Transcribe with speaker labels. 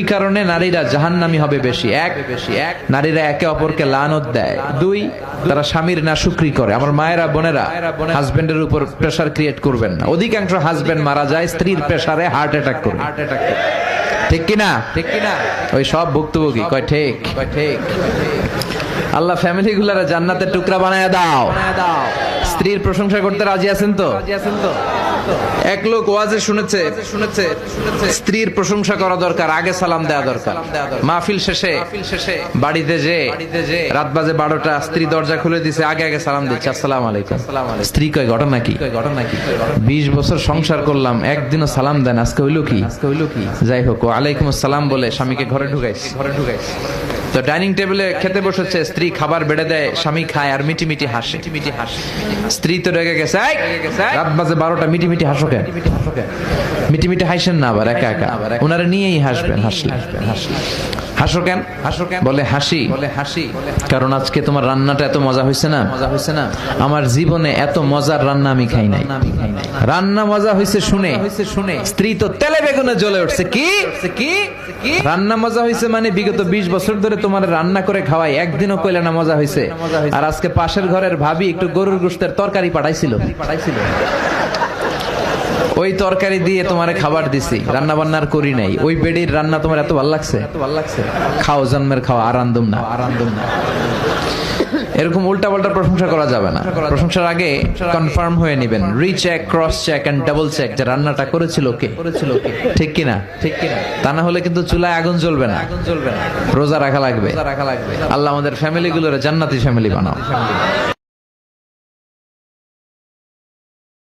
Speaker 1: এই কারণে নারীরা জাহান্নামী হবে বেশি। এক বেশি এক নারীরা একে অপরকে লানত দেয়। দুই, তারা স্বামীর না শুক্রি করে। আমার মায়েরা, বোনেরা, হাজবেন্ডের উপর প্রেসার ক্রিয়েট করবেন না। অধিকাংশ হাজবেন্ড মারা যায়, স্ত্রীর প্রেসারে হার্ট অ্যাটাক করে। হার্ট অ্যাটাক ঠিক কিনা ঠিক কিনা ওই সব ভুক্তভোগী। কয়, ঠিক। কয় ঠিক আল্লাহ ফ্যামিলি গুলারা জান্নাতের টুকরা বানায় দাও। স্ত্রীর প্রশংসা করতে রাজি আছেন তো? এক লোক ওয়াজে শুনেছে শুনেছে স্ত্রীর প্রশংসা করা দরকার আগে সালাম দেওয়া দরকার। মাহফিল শেষে বাড়িতে যে রাত বাজে বারোটা স্ত্রী দরজা খুলে দিছে আগে আগে সালাম দিচ্ছে আসসালাম আলাইকুম। স্ত্রী কয় ঘটনা কি? ঘটনা কি? বিশ বছর সংসার করলাম একদিনও সালাম দেন আজকে হইল কি? আজকে হইল কি? যাই হোক আলাইকুম আসসালাম বলে স্বামীকে ঘরে ঢুকাইছে। ঘরে ঢুকাইছে। তো ডাইনিং টেবিলে খেতে বসেছে স্ত্রী খাবার বেড়ে দেয় স্বামী খায় আর মিটি মিটি হাসে। মিটি হাসে স্ত্রী তো রেগে গেছে "এই, রাত বাজে বারোটা মিটি মিটি হাসো কেন? মিটি মিটি হাসেন না আবার একা একা। ওনারা নিয়েই হাসবেন হাসলে। হাসো কেন? হাসো কেন? বলে হাসি। বলে হাসি। কারণ আজকে তোমার রান্নাটা এত মজা হয়েছে না? মজা হয়েছে না? আমার জীবনে এত মজার রান্না আমি খাই নাই। রান্না মজা হয়েছে শুনে। শুনে। স্ত্রী তো তেলে বেগুনে জ্বলে উঠছে। কি? কি? রান্না মজা হয়েছে মানে বিগত 20 বছর ধরে তোমার রান্না করে খাওয়াই। একদিনও কইলে না মজা হয়েছে আর আজকে পাশের ঘরের ভাবি একটু গরুর গোশতের তরকারি পাঠাইছিল। পাঠাইছিল। ওই তরকারি দিয়ে তোমারে খাবার দিছি রান্না বান্নার করি নাই। ওই বেডির রান্না তোমার এত ভালো লাগছে? খাও, জন্মের খাও আরান্দম না। আরান্দম না এরকম উল্টা পাল্টা প্রশংসা করা যাবে না। প্রশংসার আগে কনফার্ম হয়ে নেবেন। Recheck cross check and double check যে রান্নাটা করেছিল কে। করেছিল কে ঠিক কিনা? ঠিক কিনা তা না হলে কিন্তু চুলায় আগুন জ্বলবে না। আগুন জ্বলবে না রোজা রাখা লাগবে। রাখা লাগবে আল্লাহ আমাদের ফ্যামিলি গুলোর জান্নাতি ফ্যামিলি বানাও।